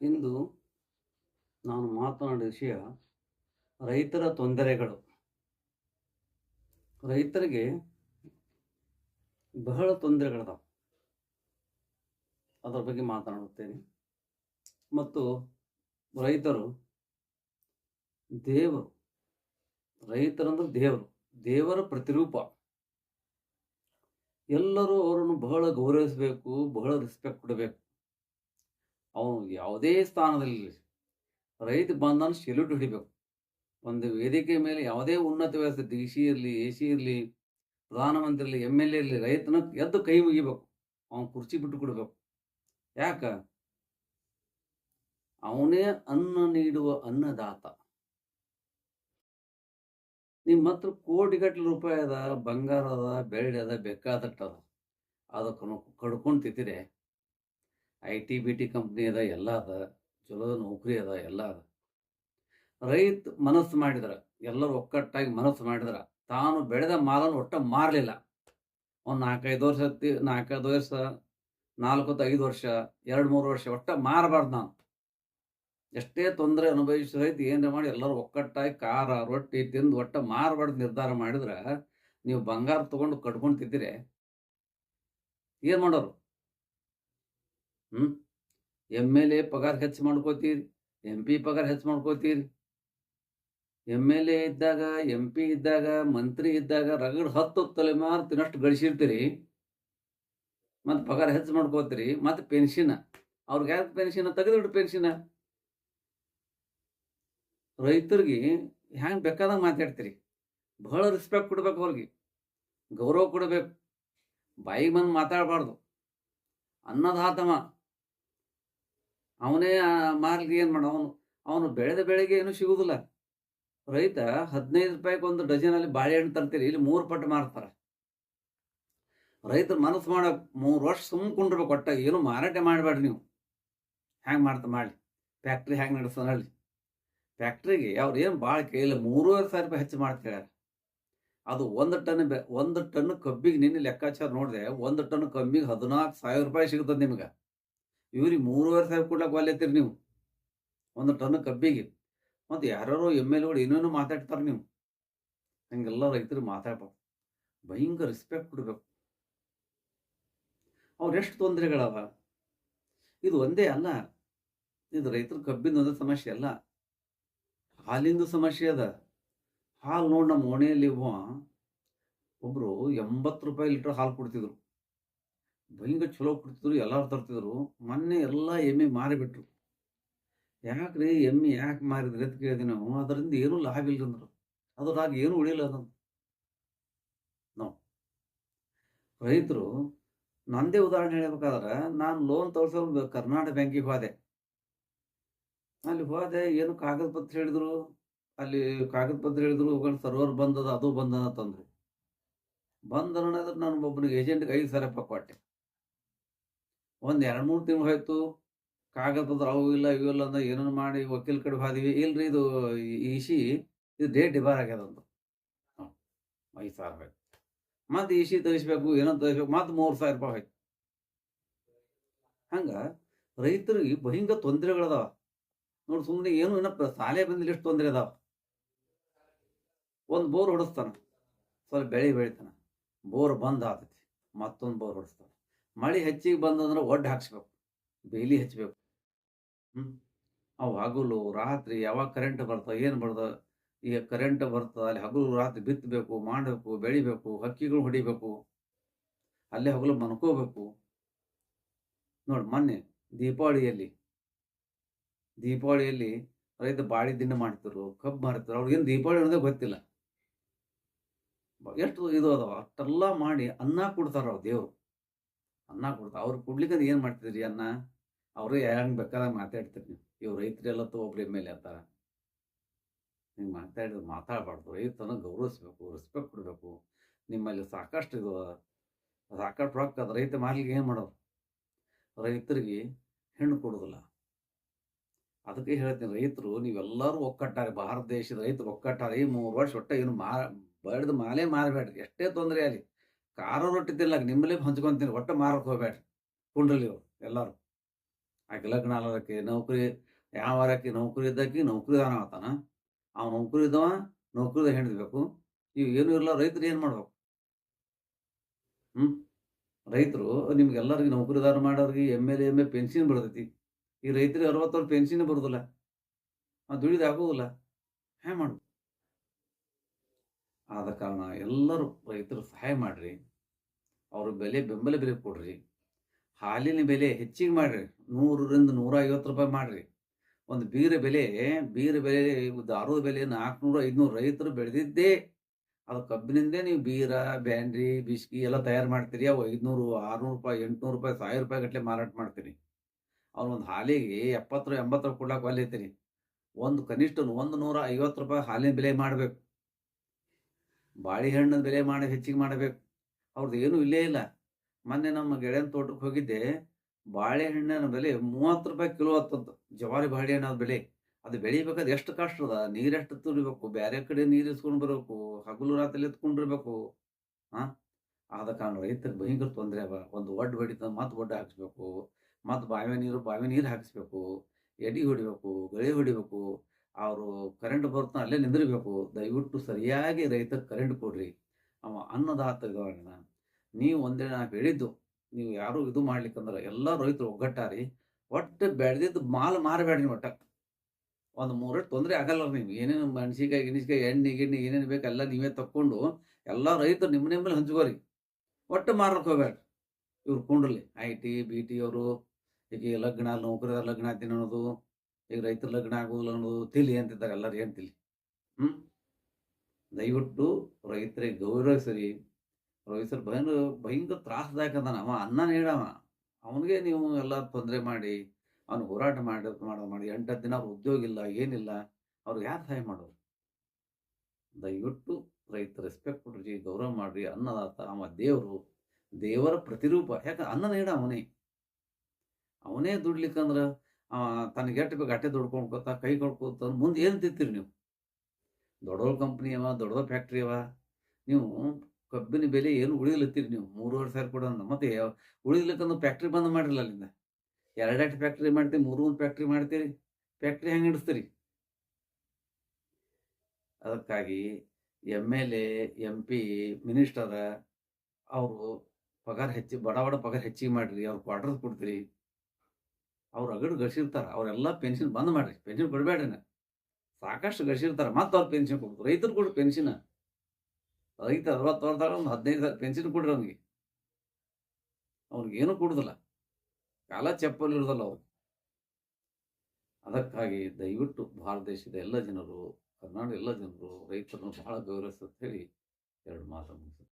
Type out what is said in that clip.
ಇಂದು ನಾನು ಮಾತನಾಡಿದ ವಿಷಯ ರೈತರ ತೊಂದರೆಗಳು. ರೈತರಿಗೆ ಬಹಳ ತೊಂದರೆಗಳಿದಾವೆ. ಅದರ ಬಗ್ಗೆ ಮಾತನಾಡುತ್ತೇನೆ. ಮತ್ತು ರೈತರು ದೇವರು, ರೈತರಂದ್ರೆ ದೇವರು, ದೇವರ ಪ್ರತಿರೂಪ. ಎಲ್ಲರೂ ಅವರನ್ನು ಬಹಳ ಗೌರವಿಸಬೇಕು, ಬಹಳ ರೆಸ್ಪೆಕ್ಟ್ ಕೊಡಬೇಕು. ಅವನು ಯಾವುದೇ ಸ್ಥಾನದಲ್ಲಿ ರೈತ ಬಂಧನ ಸೆಲ್ಯೂಟ್ ಹಿಡಿಬೇಕು. ಒಂದು ವೇದಿಕೆ ಮೇಲೆ ಯಾವುದೇ ಉನ್ನತ ವ್ಯವಸ್ಥೆ, ಡಿ ಸಿ ಇರಲಿ, ಎ ಸಿ ಇರಲಿ, ಪ್ರಧಾನಮಂತ್ರಿ ಇರಲಿ ಎಂ ಎಲ್ ಎ ಇರಲಿ, ರೈತನ ಎದ್ದು ಕೈ ಮುಗಿಬೇಕು. ಅವನು ಕುರ್ಚಿ ಬಿಟ್ಟು ಕೊಡ್ಬೇಕು. ಯಾಕ? ಅವನೇ ಅನ್ನ ನೀಡುವ ಅನ್ನದಾತ. ನಿಮ್ಮ ಹತ್ರ ಕೋಟಿಗಟ್ಟಲೆ ರೂಪಾಯಿ ಅದ, ಬಂಗಾರ ಅದ, ಬೆಳ್ಳಿ ಅದ ಬೆಕ್ಕಾದಟ್ಟದ ಅದ. ಅದಕ್ಕೆ ಕಡ್ಕೊಂಡು ತಿಂತಿರೆ. I T, B T company ಅದ, ಎಲ್ಲ ಅದ. ಚಲೋ ನೌಕರಿ ಅದ, ಎಲ್ಲ ಅದ. ರೈತ ಮನಸ್ಸು ಮಾಡಿದ್ರ, ಎಲ್ಲರೂ ಒಕ್ಕಟ್ಟಾಗಿ ಮನಸ್ಸು ಮಾಡಿದ್ರ, ತಾನು ಬೆಳೆದ ಮಾಲನ್ನು ಒಟ್ಟ ಮಾರಲಿಲ್ಲ. ಒಂದು ನಾಲ್ಕೈದು ವರ್ಷ ನಾಲ್ಕೈದು ವರ್ಷ ನಾಲ್ಕು ಐದು ವರ್ಷ, ಎರಡು ಮೂರು ವರ್ಷ ಒಟ್ಟ ಮಾರಬಾರ್ದು ನಾನು. ಎಷ್ಟೇ ತೊಂದರೆ ಅನುಭವಿಸಿ ರೈತ ಏನಾರ ಮಾಡಿ ಎಲ್ಲರೂ ಒಕ್ಕಟ್ಟಾಗಿ ಖಾರ, ರೊಟ್ಟಿ ತಿಂದು ಒಟ್ಟ ಮಾರಬಾರ್ದು ನಿರ್ಧಾರ ಮಾಡಿದ್ರೆ, ನೀವು ಬಂಗಾರ ತೊಗೊಂಡು ಕಟ್ಕೊಂಡು ತಿಂತೀರಿ. ಏನು ಮಾಡೋರು? ಹ್ಞೂ ಎಂ ಎಲ್ ಎ ಪಗಾರ ಹೆಚ್ಚು ಮಾಡ್ಕೋತೀರಿ, ಎಂ ಪಿ ಪಗಾರ ಹೆಚ್ಚು ಮಾಡ್ಕೋತೀರಿ. ಎಂ ಎಲ್ ಎ ಇದ್ದಾಗ, ಎಂ ಪಿ ಇದ್ದಾಗ, ಮಂತ್ರಿ ಇದ್ದಾಗ ರಗಡ್ ಹತ್ತು ತಲೆಮಾರು ತಿನ್ನಷ್ಟು ಗಳಿಸಿರ್ತೀರಿ ಮತ್ತು ಪಗಾರ ಹೆಚ್ಚು ಮಾಡ್ಕೋತೀರಿ, ಮತ್ತು ಪೆನ್ಷನ್. ಅವ್ರಿಗೆ ಯಾಕೆ ಪೆನ್ಷನ್? ತೆಗೆದುಬಿಟ್ಟು ಪೆನ್ಷನ್. ರೈತರಿಗೆ ಹ್ಯಾಂಗೆ ಬೇಕಾದಂಗೆ ಮಾತಾಡ್ತೀರಿ. ಬಹಳ ರೆಸ್ಪೆಕ್ಟ್ ಕೊಡ್ಬೇಕು ಅವ್ರಿಗೆ. ಗೌರವ ಕೊಡಬೇಕು. ಬಾಯಿಗೆ ಬಂದು ಮಾತಾಡಬಾರ್ದು. ಅನ್ನದಾತವ ಅವನೇ ಮಾರ್ಲಿಗೆ ಏನು ಮಾಡ, ಅವನು ಅವನು ಬೆಳೆದ ಬೆಳೆಗೆ ಏನು ಸಿಗುವುದಿಲ್ಲ ರೈತ ಹದಿನೈದು ರೂಪಾಯಿಗೆ ಒಂದು ಡಜನಲ್ಲಿ ಬಾಳೆಹಣ್ಣು ತರ್ತೀರಿ, ಇಲ್ಲಿ ಮೂರು ಪಟ್ಟು ಮಾರ್ತಾರೆ. ರೈತರು ಮನಸ್ಸು ಮಾಡ ಮೂರು ವರ್ಷ ಸುಮ್ಮನೆ ಕುಂಡಿರ್ಬೇಕು ಏನು ಮಾರಾಟ ಮಾಡಬೇಡ್ರಿ ನೀವು. ಹ್ಯಾಂಗೆ ಮಾಡ್ತಾ, ಮಾಡಲಿ. ಫ್ಯಾಕ್ಟ್ರಿ ಹ್ಯಾಂಗೆ ನಡೆಸೋಣ ಹೇಳಿ ಫ್ಯಾಕ್ಟ್ರಿಗೆ ಅವ್ರು ಏನು ಭಾಳ ಕೇಳಿಲ್ಲ ಮೂರುವರೆ ಸಾವಿರ ರೂಪಾಯಿ ಹೆಚ್ಚು ಮಾಡ್ತಿದ್ದಾರೆ ಅದು ಒಂದು ಟನ್ ಬೆ, ಒಂದು ಟನ್ ಕಬ್ಬಿಗೆ ನಿನ್ನೆ ಲೆಕ್ಕಾಚಾರ ನೋಡಿದೆ, ಒಂದು ಟನ್ ಕಬ್ಬಿಗೆ ಹದಿನಾಲ್ಕು ಸಾವಿರ ರೂಪಾಯಿ ಸಿಗುತ್ತದೆ ನಿಮ್ಗೆ. ಇವ್ರಿಗೆ ಮೂರುವರೆ ಸಾವಿರ ಕೊಡ್ಲಕ್ಕೆ ವಾಲೆತ್ತೀರಿ ನೀವು. ಒಂದು ಟನ್ ಕಬ್ಬಿಗೆ. ಮತ್ತು ಯಾರ್ಯಾರೋ ಎಂ ಎಲ್ ಎಗಳು ಏನೇನೋ ಮಾತಾಡ್ತಾರೆ ನೀವು. ಹಂಗೆಲ್ಲ ರೈತರು ಮಾತಾಡ್ಬೇಕು ಭಯಂಕರ ರೆಸ್ಪೆಕ್ಟ್ ಕೊಡ್ಬೇಕು. ಅವ್ರು ಎಷ್ಟು ತೊಂದರೆಗಳವ. ಇದು ಒಂದೇ ಅಲ್ಲ. ಇದು ರೈತರ ಕಬ್ಬಿನ ಒಂದೇ ಸಮಸ್ಯೆ ಅಲ್ಲ. ಹಾಲಿಂದು ಸಮಸ್ಯೆ ಅದ. ಹಾಲು ನೋಡಿ ನಮ್ಮ ಓಣೆಯಲ್ಲಿ ಒಬ್ಬ ಒಬ್ಬರು ಎಂಬತ್ತು ರೂಪಾಯಿ ಲೀಟ್ರ್ ಹಾಲು ಕೊಡ್ತಿದ್ರು. ಭಯಂಕರ ಚಲೋ ಕೊಡ್ತಿದ್ರು, ಎಲ್ಲರೂ ತರ್ತಿದ್ರು. ಮೊನ್ನೆ ಎಲ್ಲ ಎಮ್ಮೆ ಮಾರಿಬಿಟ್ರು. ಯಾಕ್ರಿ ಎಮ್ಮೆ ಯಾಕೆ ಮಾರಿದ್ರಿ ಅಂತ ಕೇಳಿದೀನಿ ನಾವು. ಅದರಿಂದ ಏನೂ ಲಾಭ ಇಲ್ಲ ಅಂದ್ರು. ಅದ್ರಾಗ ಏನು ಉಳಿಯಲ್ಲ ಅದಂತ ನಾವು ರೈತರು ನಂದೇ ಉದಾಹರಣೆ ಹೇಳ್ಬೇಕಾದ್ರೆ, ನಾನು ಲೋನ್ ತೋರಿಸೋ ಕರ್ನಾಟಕ ಬ್ಯಾಂಕಿಗೆ ಹೋದೆ. ಅಲ್ಲಿ ಹೋದೆ, ಏನು ಕಾಗದ ಪತ್ರ ಹೇಳಿದ್ರು. ಅಲ್ಲಿ ಕಾಗದ ಪತ್ರ ಹೇಳಿದ್ರು ಸರ್ವರ್ ಬಂದದ, ಅದು ಬಂದದ ತಂದರು ಬಂದ ನಾನು ಒಬ್ಬನಿಗೆ ಏಜೆಂಟ್ಗೆ ಐದು ಸಾವಿರ ರೂಪಾಯಿ ಕೊಟ್ಟೆ. ಒಂದು ಎರಡು ಮೂರು ತಿಂಗಳು ಹೋಯ್ತು. ಕಾಗದದ ಅವು ಇಲ್ಲ, ಇವು ಇಲ್ಲ ಅಂದ್ರೆ ಏನೇನು ಮಾಡಿ ವಕೀಲ್ ಕಡೆ ಹೋದಿವಿ ಇಲ್ರಿ ಇದು ಇಸಿ ಇದು ಡೇಟ್ ಡಿಬಾರ್ ಆಗ್ಯದ ಅಂತ ಐದು ಸಾವಿರ ರೂಪಾಯಿ ಮತ್ತೆ ಇಸಿ ತರಿಸ್ಬೇಕು, ಏನೋ ತರಿಸ್ಬೇಕು, ಮತ್ತೆ ಮೂರು ಸಾವಿರ ರೂಪಾಯಿ ಹೋಯ್ತು. ಹಂಗೆ ರೈತರಿಗೆ ಭಯಂಕರ ತೊಂದರೆಗಳದಾವ ನೋಡಿ ಸುಮ್ಮನೆ ಏನು ಏನಪ್ಪ ಸಾಲೆ ಬಂದಿಲ್ಲ ಎಷ್ಟು ತೊಂದರೆ ಅದಾವ. ಒಂದು ಬೋರ್ ಹೊಡಿಸ್ತಾನ. ಸ್ವಲ್ಪ ಬೆಳೆ ಬೆಳಿತಾನ. ಬೋರ್ ಬಂದ್ ಆತೈತಿ. ಮತ್ತೊಂದು ಬೋರ್ ಹೊಡಿಸ್ತಾನ. ಮಳೆ ಹೆಚ್ಚಿಗೆ ಬಂದಂದ್ರೆ ಒಡ್ಡ ಹಾಕ್ಸ್ಬೇಕು, ಬೇಲಿ ಹಚ್ಬೇಕು. ಹ್ಮ್. ಅವು ಹಗಲು, ರಾತ್ರಿ ಯಾವಾಗ ಕರೆಂಟ್ ಬರ್ತದೆ, ಏನು ಬರ್ತದೆ, ಈಗ ಕರೆಂಟ್ ಬರ್ತದೆ, ಅಲ್ಲಿ ಹಗಲು, ರಾತ್ರಿ ಬಿತ್ತಬೇಕು, ಮಾಡಬೇಕು, ಬೆಳಿಬೇಕು, ಹಕ್ಕಿಗಳು ಹೊಡಿಬೇಕು. ಅಲ್ಲೇ ಹಗಲು ಮನ್ಕೋಬೇಕು. ನೋಡಿ ಮೊನ್ನೆ ದೀಪಾವಳಿಯಲ್ಲಿ ದೀಪಾವಳಿಯಲ್ಲಿ ರೈತ ಬಾಳಿ ದಿನ ಮಾಡ್ತಿರು ಕಬ್ಬು ಮಾಡ್ತಿರು ಅವ್ರಿಗೇನು ದೀಪಾವಳಿ ಅನ್ನೋದೇ ಗೊತ್ತಿಲ್ಲ. ಎಷ್ಟು ಇದು ಅದಾವ, ಅಷ್ಟೆಲ್ಲ ಮಾಡಿ ಅನ್ನ ಕೊಡ್ತಾರ ಅವ್ರು ದೇವ್ರು. ಅನ್ನ ಕೊಡ್ತಾರೆ ಅವ್ರು ಕೊಡ್ಲಿಕ್ಕೆ ಏನು ಮಾಡ್ತಿದ್ರಿ ಅನ್ನ? ಅವರು ಹೆಂಗೆ ಬೇಕಾದಾಗ ಮಾತಾಡ್ತೀರಿ ನೀವು. ಇವ್ ರೈತರೆಲ್ಲ ಒಬ್ರು ಮೇಲೆ ಅಂತಾರ. ನೀವು ಮಾತಾಡಿದ್ರೆ ಮಾತಾಡಬಾರ್ದು. ರೈತನ ಗೌರವಿಸ್ಬೇಕು, ರೆಸ್ಪೆಕ್ಟ್ ಕೊಡಬೇಕು. ನಿಮ್ಮಲ್ಲಿ ಸಾಕಷ್ಟು ಇದು, ಸಾಕಷ್ಟು ರೊಕ್ಕ ಅದು ರೈತ ಮಾರ್ಲಿಕ್ಕೆ ಏನು ಮಾಡೋರು ರೈತರಿಗೆ ಹೆಣ್ಣು ಕೊಡೋದಿಲ್ಲ. ಅದಕ್ಕೆ ಹೇಳ್ತೀನಿ, ರೈತರು ನೀವೆಲ್ಲರೂ ಒಕ್ಕಟ್ಟಾರೆ. ಭಾರತ ದೇಶದ ರೈತರು ಒಕ್ಕಟ್ಟಾರೆ. ಈ ಮೂರು ವರ್ಷ ಒಟ್ಟ ಏನು ಮಾ ಬಡ್ದು ಮಾಲೆ ಮಾರಬೇಡ್ರಿ ಎಷ್ಟೇ ತೊಂದರೆ ಆಗಲಿ. ಖಾರ ರೊಟ್ಟಿ ತಿನ್ನಲಾಕ ನಿಮ್ಮಲ್ಲೇ ಹಂಚ್ಕೊಂತೀನಿ, ಒಟ್ಟು ಮಾರಕ್ಕೆ ಹೋಗ್ಬೇಡ್ರಿ. ಕುಂಡ್ರಲ್ಲಿ ಅವ್ರು ಎಲ್ಲರೂ. ಆಕೆ ಲಗ್ನ ಆಲೋದಕ್ಕೆ ನೌಕರಿ ಯಾವ ಆಕಿ ನೌಕರಿ ಇದ್ದಕ್ಕೆ ನೌಕರಿದಾನ ಆತಾನ ಅವ ನೌಕರಿ ಇದ್ದವ ನೌಕರಿದ ಹೆಣ್ಬೇಕು ಇವು ಏನೂ ಇರಲ್ಲ, ರೈತರು ಏನು ಮಾಡ್ಬೇಕು? ಹ್ಞೂ ರೈತರು, ನಿಮ್ಗೆಲ್ಲರಿಗೆ ನೌಕರಿದಾರ ಮಾಡೋರಿಗೆ M L M A pension ಬರ್ತೈತಿ ಈ ರೈತರಿಗೆ ಅರವತ್ತವ್ರ ಪೆನ್ಷನ್ ಬರೋದಿಲ್ಲ. ಆ ದುಡಿದು ಆಗೋದಿಲ್ಲ. ಹ್ಯಾ ಮಾಡು. ಆದ ಕಾರಣ ಎಲ್ಲರೂ ರೈತರು ಸಹಾಯ ಮಾಡಿರಿ. ಅವ್ರ ಬೆಲೆ ಬೆಂಬಲ ಬೆಲೆ ಕೊಡ್ರಿ. ಹಾಲಿನ ಬೆಲೆ ಹೆಚ್ಚಿಗೆ ಮಾಡಿರಿ. ನೂರರಿಂದ ನೂರ ಐವತ್ತು ರೂಪಾಯಿ ಮಾಡಿರಿ. ಒಂದು ಬೀರ ಬೆಲೆ ಬೀರ ಬೆಲೆ ದಾರದ ಬೆಲೆ ನಾಲ್ಕುನೂರು ಐದುನೂರು ರೈತರು ಬೆಳೆದಿದ್ದೇ. ಅದು ಕಬ್ಬಿನಿಂದೇ ನೀವು ಬೀರ, ಬ್ಯಾಂಡ್ರಿ, ಬಿಸ್ಕಿ ಎಲ್ಲ ತಯಾರು ಮಾಡ್ತೀರಿ. ಅವು ಐದುನೂರು, ಆರುನೂರು ರೂಪಾಯಿ, ಎಂಟುನೂರು ರೂಪಾಯಿ, ಸಾವಿರ ರೂಪಾಯಿ ಗಟ್ಟಲೆ ಮಾರಾಟ ಮಾಡ್ತೀರಿ. ಒಂದು ಹಾಲಿಗೆ ಎಪ್ಪತ್ತರ, ಎಂಬತ್ತರ ಕೊಡ್ಲಾಕ ಒಲ್ಲೆತ್ತೀರಿ. ಒಂದು ಕನಿಷ್ಠ ಒಂದು ನೂರ ಐವತ್ತು ರೂಪಾಯಿ ಹಾಲಿನ ಬೆಲೆ ಮಾಡಬೇಕು. ಬಾಳೆಹಣ್ಣಿನ ಬೆಲೆ ಮಾಡಿ, ಹೆಚ್ಚಿಗೆ ಮಾಡಬೇಕು. ಅವ್ರದ್ದು ಏನೂ ಇಲ್ಲೇ ಇಲ್ಲ. ಮೊನ್ನೆ ನಮ್ಮ ಗೆಳೆಯನ ತೋಟಕ್ಕೆ ಹೋಗಿದ್ದೆ. ಬಾಳೆಹಣ್ಣಿನ ಬೆಲೆ ಮೂವತ್ತು ರೂಪಾಯಿ ಕಿಲೋ ಹತ್ತಂತ. ಜವಾರಿ ಬಾಳೆಹಣ್ಣು ಬೆಲೆ. ಅದು ಬೆಳಿಬೇಕಾದ್ರೆ ಎಷ್ಟು ಕಷ್ಟ ಅದ. ನೀರು ಎಷ್ಟು ತುರಿಬೇಕು ಬೇರೆ ಕಡೆ ನೀರು ಇಸ್ಕೊಂಡು ಬರಬೇಕು, ಹಗಲು ರಾತ್ರಿ ಎತ್ಕೊಂಡಿರ್ಬೇಕು ಹಾ ಆದ ಕಾರಣ ರೈತರಿಗೆ ಭಯಂಕರ ತೊಂದರೆ ಅವ. ಒಂದು ಒಡ್ಡು ಹೊಡಿತ ಮತ್ತೆ ಒಡ್ಡ ಹಾಕಿಸ್ಬೇಕು. ಮತ್ತು ಬಾವಿ ನೀರು ಬಾವಿ ನೀರು ಹಾಕಿಸ್ಬೇಕು. ಎಡಿ ಹೊಡಿಬೇಕು, ಗಳಿ ಹೊಡಿಬೇಕು. ಅವರು ಕರೆಂಟ್ ಬರ್ತಾ ಅಲ್ಲೇ ನಿಂದಿರ್ಬೇಕು. ದಯವಿಟ್ಟು ಸರಿಯಾಗಿ ರೈತರಿಗೆ ಕರೆಂಟ್ ಕೊಡ್ರಿ. ಅವ ಅನ್ನದಾತ ಇದ್ದವನ ನೀವು ಒಂದೇ ನಾ ಹೇಳಿದ್ದು, ನೀವು ಯಾರು ಇದು ಮಾಡ್ಲಿಕ್ಕಂದ್ರೆ ಎಲ್ಲ ರೈತರು ಒಗ್ಗಟ್ಟಾರಿ, ಒಟ್ಟು ಬೆಳೆದಿದ್ದು ಮಾಲ್ ಮಾರಬೇಡ್ರಿ ಒಟ್ಟ. ಒಂದು ಮೂರಟ್ಟು ತೊಂದರೆ ಆಗಲ್ಲ ನೀವು ಏನೇನು ಮೆಣಸಿಕಾಯಿ ಗಿಣಿಸಿಕಾಯಿ ಎಣ್ಣೆ, ಗಿಣ್ಣೆ, ಏನೇನು ಬೇಕು ನೀವೇ ತಕ್ಕೊಂಡು ಎಲ್ಲ ರೈತರು ನಿಮ್ಮ ನಿಮ್ಮಲ್ಲಿ ಹಂಚ್ಕೋರಿ. ಒಟ್ಟು ಮಾರಕ್ಕೆ ಹೋಗ್ಬೇಡ್ರಿ. ಇವ್ರು ಕುಂಡ್ರಲಿ. ಐ ಟಿ, ಬಿ ಟಿ ಅವರು, ಈಗ ಲಗ್ನ ನೌಕರಿದಾರ ಲಗ್ನ ಆತೀನಿ ಅನ್ನೋದು, ಈಗ ರೈತರು ಲಗ್ನ ಆಗೋದಿಲ್ಲ ಅನ್ನೋದು ತಿಳಿ ಅಂತಿದ್ದಾರೆ ಎಲ್ಲರೂ ಏನು ತಿಳಿ. ಹ್ಞೂ ದಯವಿಟ್ಟು ರೈತರಿಗೆ ಗೌರವಿಸಿರಿ ರೈತರು ಭಯಂಕರ ಭಯಂಕರ ತ್ರಾಸದಾಯಕ ಅವ ಅನ್ನ ನೀಡವ ಅವನಿಗೆ ನೀವು ಎಲ್ಲ ತೊಂದರೆ ಮಾಡಿ, ಅವನು ಹೋರಾಟ ಮಾಡಿ ಮಾಡೋದು ಮಾಡಿ ಎಂಟತ್ತು ದಿನ ಅವ್ರ ಉದ್ಯೋಗ ಇಲ್ಲ, ಏನಿಲ್ಲ ಅವ್ರಿಗೆ ಯಾರು ಸಹಾಯ ಮಾಡೋರು? ದಯವಿಟ್ಟು ರೈತ ರೆಸ್ಪೆಕ್ಟ್ ಕೊಡ್ರಿ, ಗೌರವ ಮಾಡ್ರಿ, ಅನ್ನದಾತ, ಅವ ದೇವರು, ದೇವರ ಪ್ರತಿರೂಪ. ಯಾಕೆ ಅನ್ನ ನೀಡ ಅವನೇ. ಅವನೇ ದುಡ್ಲಿಕ್ಕಂದ್ರೆ ತನಗೆ ಎಟ್ಟು ಬೇಕು ಅಟ್ಟೆ ದುಡ್ಕೊಂಡ್ಕೊತ ಕೈ ಕೊಡ್ಕೋತ ಮುಂದೆ ಏನು ತಿಂತೀರಿ ನೀವು? ದೊಡ್ಡ ಕಂಪ್ನಿ ಅವ ದೊಡ್ಡ ಫ್ಯಾಕ್ಟ್ರಿ ಅವ. ನೀವು ಕಬ್ಬಿನ ಬೆಲೆ ಏನು ಉಳಿಲತ್ತೀರಿ ನೀವು? ಮೂರುವರೆ ಸಾವಿರ ಕೊಡೋ ಮತ್ತೆ ಉಳಿಲಿಕ್ಕಂದ್ರೆ ಫ್ಯಾಕ್ಟ್ರಿ ಬಂದ್ ಮಾಡಿರಲ್ಲ ಅಲ್ಲಿಂದ. ಎರಡೆರಡು ಫ್ಯಾಕ್ಟ್ರಿ ಮಾಡ್ತೀವಿ ಮೂರು ಒಂದು ಫ್ಯಾಕ್ಟ್ರಿ ಮಾಡ್ತೀರಿ. ಫ್ಯಾಕ್ಟ್ರಿ ಹೆಂಗೆ ಇಡಿಸ್ತೀರಿ ಅದಕ್ಕಾಗಿ M L A M P minister ಅವರು ಪಗಾರ ಹೆಚ್ಚಿ, ಬಡ ಬಡ ಪಗಾರ ಹೆಚ್ಚಿಗೆ ಮಾಡಿರಿ. ಅವ್ರು ಕ್ವಾರ್ಟರ್ಸ್ ಕೊಡ್ತೀರಿ. ಅವ್ರು ಅಗಡು ಗಳಿಸಿರ್ತಾರೆ ಅವರೆಲ್ಲ ಪೆನ್ಷನ್ ಬಂದ್ ಮಾಡಿರಿ. ಪೆನ್ಷನ್ ಕೊಡಬೇಡ್ರಿ ಸಾಕಷ್ಟು ಗಳಿಸಿರ್ತಾರೆ. ಮತ್ತೆ ಅವ್ರು ಪೆನ್ಷನ್ ಕೊಡ್ತಾರೆ ರೈತರು ಕೊಡ್ರಿ ಪೆನ್ಷನ್ ರೈತ ಅರವತ್ತು ವರ್ಷದಾಗ ಒಂದು ಹದಿನೈದು ಸಾವಿರ ಪೆನ್ಷನ್ ಕೊಡ್ರಿ ಅವನಿಗೆ. ಅವ್ನಿಗೆ ಏನೂ ಕೊಡುದಿಲ್ಲ. ಕಾಲ ಚಪ್ಪಲ್ಲಿ ಇರೋದಲ್ಲ ಅವ್ರು. ಅದಕ್ಕಾಗಿ ದಯವಿಟ್ಟು ಭಾರತ ದೇಶದ ಎಲ್ಲ ಜನರು ಕರ್ನಾಟಕ ಎಲ್ಲ ಜನರು, ರೈತರನ್ನು ಬಹಳ ಗೌರವಿಸುತ್ತೆ ಹೇಳಿ ಎರಡು ಮಾತು ಮುಗಿಸುತ್ತೆ